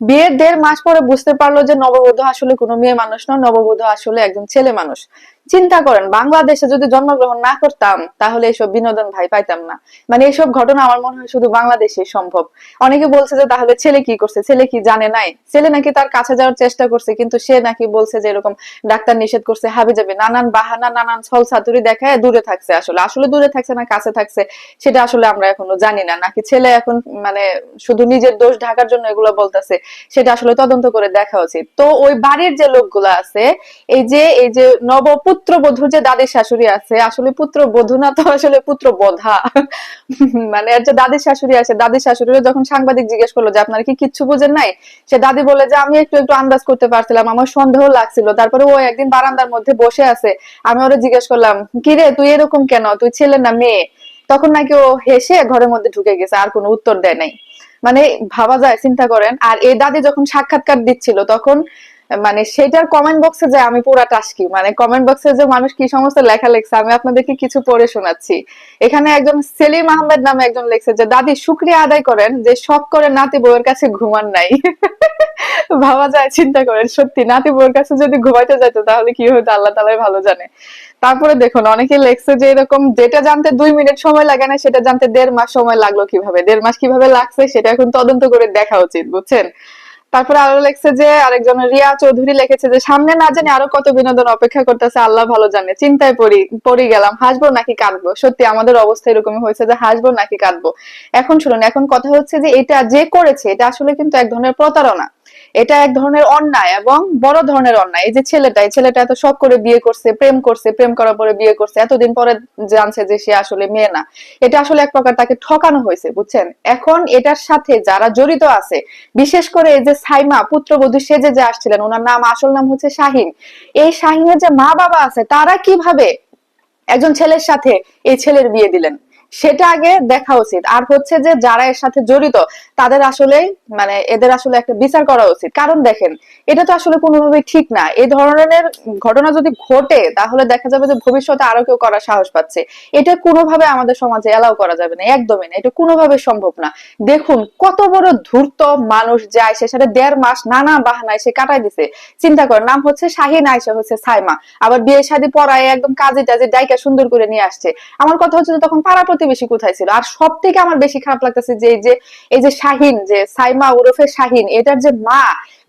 বিয়ের দেড় মাস পরে বুঝতে পারল যে নববধূ আসলে কোনো মেয়ে মানুষ নয়, নববধূ আসলে একজন ছেলে মানুষ। চিন্তা করেন, বাংলাদেশে যদি জন্মগ্রহণ না করতাম, তাহলে এসব বিনোদন ভাই পাইতাম না। মানে এসব ঘটনা আমার মনে হয় শুধু বাংলাদেশে সম্ভব। অনেকে বলছে যে, তাহলে ছেলে কি করছে? ছেলে কি জানে নাই? ছেলে নাকি তার কাছে যাওয়ার চেষ্টা করছে, কিন্তু সে নাকি বলছে যে, এরকম ডাক্তার নিষেধ করছে, হাবি যাবে, নানান বাহানা, নানান ছল ছাতুরি দেখায় দূরে থাকছে আসলে। আসলে দূরে থাকছে না, কাছে থাকছে, সেটা আসলে আমরা এখনও জানি না। নাকি ছেলে এখন মানে শুধু নিজের দোষ ঢাকার জন্য এগুলো বলতেছে, সেটা আসলে তদন্ত করে দেখা উচিত। তো ওই বাড়ির যে লোকগুলো আছে, এই যে এই যে নবপুত্র বধূর যে দাদি শাশুড়ি আছে, আসলে পুত্র বধূ না তো আসলে পুত্র বধা মানে এর যে দাদি শাশুড়ি আছে, দাদি শাশুড়িও যখন সাংবাদিক জিজ্ঞেস করল যে আপনারা কি কিচ্ছু বুঝেন নাই, সে দাদি বলে যে আমি একটু একটু আন্দাজ করতে পারছিলাম, আমার সন্দেহ লাগছিল। তারপরে ও একদিন বারান্দার মধ্যে বসে আছে। আমি ওরা জিজ্ঞেস করলাম, কি রে, তুই এরকম কেন? তুই ছেলে না মেয়ে? তখন নাকি ও হেসে ঘরের মধ্যে ঢুকে গেছে, আর কোনো উত্তর দেয় নাই। মানে ভাবা যায়, চিন্তা করেন। আর এই দাদি যখন সাক্ষাৎকার দিচ্ছিল, তখন মানে সেটার কমেন্ট বক্সে যে আমি পুরা টাসকি। মানে কমেন্ট বক্সে যে মানুষ কি সমস্ত লেখা লেখছে, আমি আপনাদেরকে কিছু পড়ে শোনাচ্ছি। এখানে একজন সেলিম আহমেদ নামে একজন লেখছে যে, দাদি, শুক্রিয়া আদায় করেন যে শখ করে নাতি বউয়ের কাছে ঘুমান নাই। ভাবা যায়, চিন্তা করেন, সত্যি, নাতি বউয়ের কাছে যদি ঘুমাইতে যেত তাহলে কি হতো? আল্লাহ তালাই ভালো জানে। তারপরে দেখুন, অনেকে লেখছে যে এরকম যেটা জানতে দুই মিনিট সময় লাগে না, সেটা জানতে দেড় মাস সময় লাগল কীভাবে? দেড় মাস কীভাবে লাগছে, সেটা এখন তদন্ত করে দেখা উচিত, বুঝছেন? তারপরে আরও লেখছে যে আরেকজন রিয়া চৌধুরী লিখেছে যে, সামনে না জানি আরও কত বিনোদন অপেক্ষা করতেছে, আল্লাহ ভালো জানে। চিন্তায় পড়ি পড়ি গেলাম, হাসবো নাকি কাঁদবো? সত্যি আমাদের অবস্থা এরকমই হয়েছে যে, হাসবো নাকি কাঁদবো? এখন শুনুন, এখন কথা হচ্ছে যে, এটা যে করেছে, এটা আসলে কিন্তু এক ধরনের প্রতারণা। এটা এক ধরনের অন্যায় এবং বড় ধরনের অন্যায়। এই যে ছেলেটা ছেলেটা এত শখ করে বিয়ে করছে, প্রেম করছে, প্রেম করার পরে বিয়ে করছে, এতদিন পরে জানছে যে সে আসলে মেয়ে না। এটা আসলে এক প্রকার তাকে ঠকানো হয়েছে, বুঝছেন? এখন এটার সাথে যারা জড়িত আছে, বিশেষ করে এই যে সাইমা, পুত্রবধূ সেজে যে আসছিলেন, ওনার নাম, আসল নাম হচ্ছে শাহিন। এই শাহিনের যে মা বাবা আছে, তারা কীভাবে একজন ছেলের সাথে এই ছেলের বিয়ে দিলেন? সেটা আগে দেখা উচিত। আর হচ্ছে যে যারা এর সাথে জড়িত, তাদের আসলে মানে এদের আসলে একটা বিচার করা উচিত। কারণ দেখেন, এটা তো আসলে কোনোভাবেই ঠিক না। এই ধরনের ঘটনা যদি ঘটে, তাহলে দেখা যাবে যে ভবিষ্যতে আরও কেউ করার সাহস পাচ্ছে। এটা কোনোভাবে আমাদের সমাজে এলাও করা যাবে না, একদমই না। এটা কোনোভাবে সম্ভব না। দেখুন, কত বড় ধূর্ত মানুষ যায় সে সাথে দেড় মাস নানা বাহানায় সে কাটাই দিছে। চিন্তা কর নাম হচ্ছে শাহিন আয়সা হচ্ছে সাইমা। আবার বিয়ে শাদী পড়ায় একদম কাজে টাজে ডাইকা সুন্দর করে নিয়ে আসছে। আমার কথা হচ্ছে তখন পাড়া প্রতিবেশী কোথায় ছিল? আর সব থেকে আমার বেশি খারাপ লাগতেছে যে এই যে এই যে শাহিন, যে সাইমা ওরফে শাহিন, এটার যে মা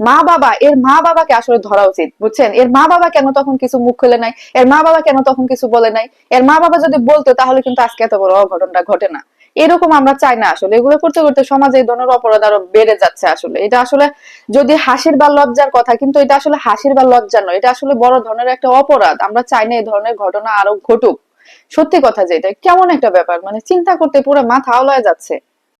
মা বাবা, এর মা বাবাকে আসলে ধরা উচিত, বুঝছেন? এর মা বাবা কেন তখন কিছু মুখ খুলে নাই? এর মা বাবা কেন তখন কিছু বলে নাই? এর মা বাবা যদি বলতো, তাহলে কিন্তু আজকে এত বড় অঘটনটা ঘটে না। এরকম আমরা চাই না আসলে। এগুলো করতে করতে সমাজে এই ধরনের অপরাধ আরও বেড়ে যাচ্ছে আসলে। এটা আসলে যদি হাসির বা লজ্জার কথা, কিন্তু এটা আসলে হাসির বা লজ্জা নয়। এটা আসলে বড় ধরনের একটা অপরাধ। আমরা চাই না এই ধরনের ঘটনা আরও ঘটুক। সত্যি কথা যে এটা কেমন একটা ব্যাপার? মানে চিন্তা করতে পুরো মাথা আওলায় যাচ্ছে।